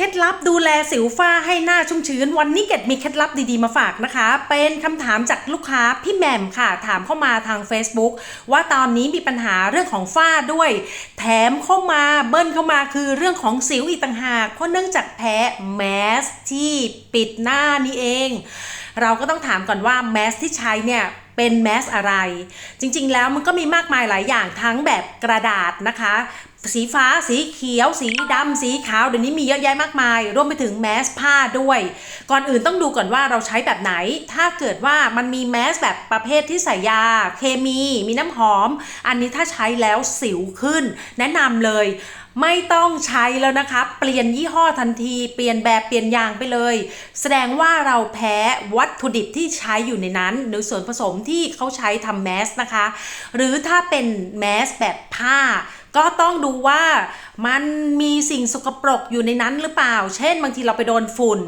เคล็ดลับดูแลสิวฝ้าให้หน้าชุ่มชื้น วันนี้เกดมีเคล็ดลับดีๆมาฝากนะคะ เป็นคำถามจากลูกค้าพี่แหม่มค่ะ ถามเข้ามาทาง Facebook ว่าตอนนี้มีปัญหาเรื่องของฝ้าด้วย แถมเข้ามาเบิ้ลเข้ามาคือเรื่องของสิวอีกต่างหากเพราะเนื่องจากแพ้แมสที่ปิดหน้านี่เอง เราก็ต้องถามก่อนว่าแมสที่ใช้เนี่ยเป็นแมสอะไร จริงๆ แล้วมันก็มีมากมายหลายอย่างทั้งแบบกระดาษนะคะ สีฟ้าสีเขียว สีดำสีขาวเดี๋ยวนี้มีเยอะแยะมากมาย รวมไปถึงแมสผ้าด้วย ก่อนอื่นต้องดูก่อนว่าเราใช้แบบไหน ถ้าเกิดว่ามันมีแมสแบบประเภทที่ใส่ยา เคมี มีน้ำหอม อันนี้ถ้าใช้แล้วสิวขึ้น แนะนำเลย ไม่ต้องใช้แล้วนะคะ เปลี่ยนยี่ห้อทันที เปลี่ยนแบบเปลี่ยนยางไปเลย แสดงว่าเราแพ้วัตถุดิบที่ใช้อยู่ในนั้น หรือส่วนผสมที่เขาใช้ทำแมสนะคะ หรือถ้าเป็นแมสแบบผ้า ก็ต้องดูว่า มันมีสิ่งสกปรกอยู่ในนั้นหรือเปล่า เช่น บางทีเราไปโดนฝุ่น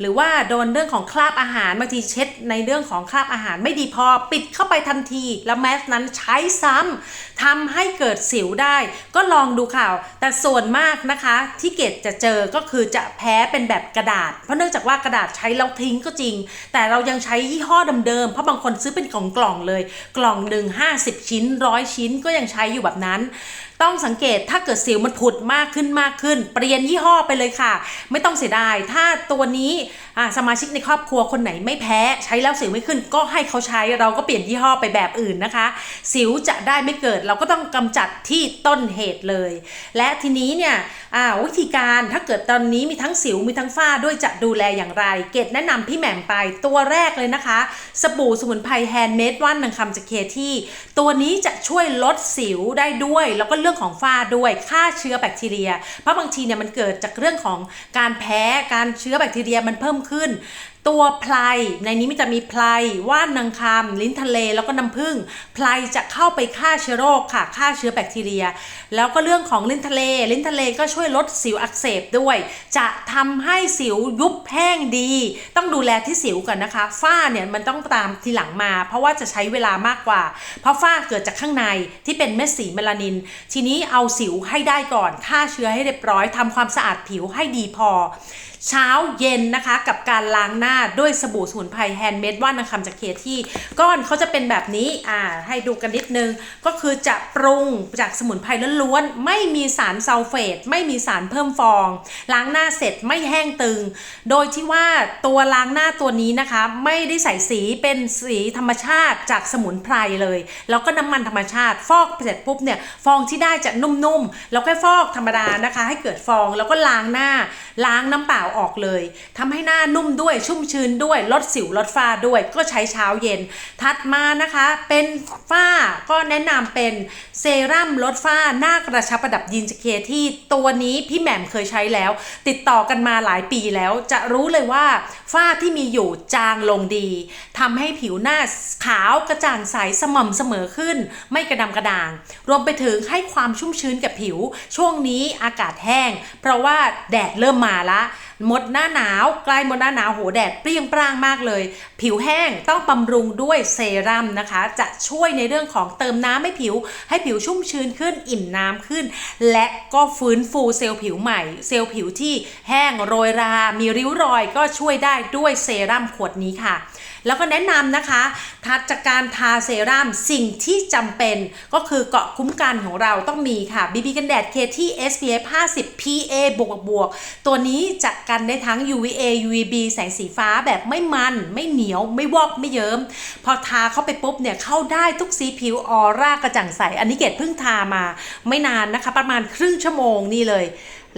หรือว่าโดนเรื่องของคราบอาหารบางทีเช็ดในเรื่องของคราบอาหารไม่ดีพอปิดเข้าไปทันที แล้วแมสนั้นใช้ซ้ำทำให้เกิดสิวได้ ก็ลองดูข่าว แต่ส่วนมากนะคะที่เกดจะเจอก็คือจะแพ้เป็นแบบกระดาษ เพราะเนื่องจากว่ากระดาษใช้แล้วทิ้งก็จริง แต่เรายังใช้ยี่ห้อเดิมๆเพราะบางคนซื้อเป็นกล่องกล่องเลย กล่องหนึ่ง50ชิ้นร้อยชิ้นก็ยังใช้อยู่แบบนั้น ต้องสังเกตถ้าเกิดสิวมันผุดมากขึ้นมากขึ้น เปลี่ยนยี่ห้อไปเลยค่ะ ไม่ต้องเสียดาย ถ้าตัวนี้สมาชิกในครอบครัวคนไหนไม่แพ้ใช้แล้วสิวไม่ขึ้น ก็ให้เขาใช้เราก็เปลี่ยนยี่ห้อไปแบบอื่นนะคะ สิวจะได้ไม่เกิดเราก็ต้องกำจัดที่ต้นเหตุเลย และทีนี้เนี่ยวิธีการถ้าเกิดตอนนี้มีทั้งสิวมีทั้งฝ้าด้วยจะดูแลอย่างไร เกดแนะนำพี่แหม่มไปตัวแรกเลยนะคะ สบู่สมุนไพรแฮนด์เมดว่านนางคำจากเคที่ ตัวนี้จะช่วยลดสิวได้ด้วย แล้วก็เรื่องของฝ้าด้วยฆ่าเชื้อแบคทีเรีย เพราะบางทีเนี่ยมันเกิดจากเรื่องของการแพ้การเชื้อแบคทีเรียมันเพิ่มขึ้นตัวไพลในนี้มันจะมีไพลว่านนางคำลิ้นทะเลแล้วก็น้ำผึ้งไพลจะเข้าไปฆ่าเชื้อโรคค่ะฆ่าเชื้อแบคทีเรีย แล้วก็เรื่องของลิ้นทะเล ลิ้นทะเลก็ช่วยลดสิวอักเสบด้วย จะทำให้สิวยุบแห้งดี ต้องดูแลที่สิวก่อนนะคะ ฝ้าเนี่ยมันต้องตามทีหลังมา เพราะว่าจะใช้เวลามากกว่า เพราะฝ้าเกิดจากข้างในที่เป็นเม็ดสีเมลานิน ทีนี้เอาสิวให้ได้ก่อนฆ่าเชื้อให้เรียบร้อยทำความสะอาดผิวให้ดีพอ เช้าเย็นนะคะกับการล้างหน้าน้าด้วยสบู่สมุนไพรแฮนด์เมดว่านนางคำจากเคที่ ก้อนเขาจะเป็นแบบนี้อ่าให้ดูกันนิดนึง ก็คือจะปรุงจากสมุนไพรล้วนๆ ไม่มีสารซัลเฟต ไม่มีสารเพิ่มฟอง ล้างหน้าเสร็จไม่แห้งตึง โดยที่ว่าตัวล้างหน้าตัวนี้นะคะ ไม่ได้ใส่สีเป็นสีธรรมชาติจากสมุนไพรเลย แล้วก็น้ำมันธรรมชาติ ฟอกเสร็จปุ๊บเนี่ยฟองที่ได้จะนุ่มๆแล้วก็ฟอกธรรมดานะคะ ให้เกิดฟองแล้วก็ล้างหน้า ล้างน้ำเปล่าออกเลยทำให้หน้านุ่มด้วยชุ่มชื้นด้วย ลดสิวลดฝ้าด้วย ก็ใช้เช้าเย็น ถัดมานะคะ เป็นฝ้าก็แนะนำเป็นเซรั่มลดฝ้าหน้ากระชับประดับยินจเคที่ตัวนี้พี่แหม่มเคยใช้แล้ว ติดต่อกันมาหลายปีแล้ว จะรู้เลยว่าฝ้าที่มีอยู่จางลงดีทำให้ผิวหน้าขาวกระจ่างใสสม่ำเสมอขึ้น ไม่กระดำกระด่าง รวมไปถึงให้ความชุ่มชื้นกับผิว ช่วงนี้อากาศแห้ง เพราะว่าแดดเริ่มมาละ หมดหน้าหนาวใกล้หมดหน้าหนาวโหแดดเปรี้ยงปร่างมากเลย ผิวแห้งต้องบำรุงด้วยเซรั่มนะคะ จะช่วยในเรื่องของเติมน้ำให้ผิว ให้ผิวชุ่มชื้นขึ้นอิ่มน้ำขึ้น และก็ฟื้นฟูเซลล์ผิวใหม่ เซลล์ผิวที่แห้งโรยรา มีริ้วรอยก็ช่วยได้ด้วยเซรั่มขวดนี้ค่ะแล้วก็แนะนำนะคะถัดจากการทาเซรั่มสิ่งที่จำเป็นก็คือเกาะคุ้มกันของเราต้องมีค่ะ BB กันแดด KT SPF 50 PA บวกบวกตัวนี้จะกันได้ทั้ง UVA UVB แสงสีฟ้าแบบไม่มันไม่เหนียวไม่วอกไม่เยิ้มพอทาเข้าไปปุ๊บเนี่ยเข้าได้ทุกสีผิวออร่ากระจ่างใส อันนี้เกดเพิ่งทามาไม่นานนะคะ ประมาณครึ่งชั่วโมงนี่เลย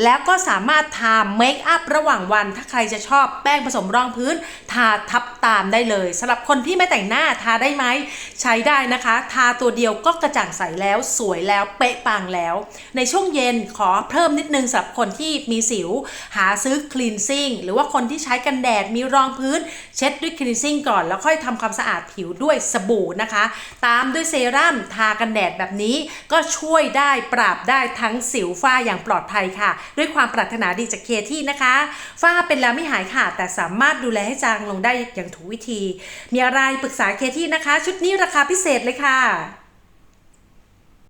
แล้วก็สามารถทาเมคอัพระหว่างวัน ถ้าใครจะชอบแป้งผสมรองพื้น ทาทับตามได้เลยสำหรับคนที่ไม่แต่งหน้าทาได้ไหมใช้ได้นะคะ ทาตัวเดียวก็กระจ่างใสแล้วสวยแล้วเป๊ะปังแล้ว ในช่วงเย็นขอเพิ่มนิดนึงสำหรับคนที่มีสิว หาซื้อคลีนซิ่งหรือว่าคนที่ใช้กันแดดมีรองพื้น เช็ดด้วยคลีนซิ่งก่อนแล้วค่อยทำความสะอาดผิวด้วยสบู่นะคะ ตามด้วยเซรั่มทากันแดดแบบนี้ก็ช่วยได้ปราบได้ทั้งสิวฝ้าอย่างปลอดภัยค่ะด้วยความปรารถนาดีจากเคที่นะคะฝ้าเป็นแล้วไม่หายขาดแต่สามารถดูแลให้จางลงได้อย่างถูกวิธี มีอะไรปรึกษาเคที่นะคะ ชุดนี้ราคาพิเศษเลยค่ะ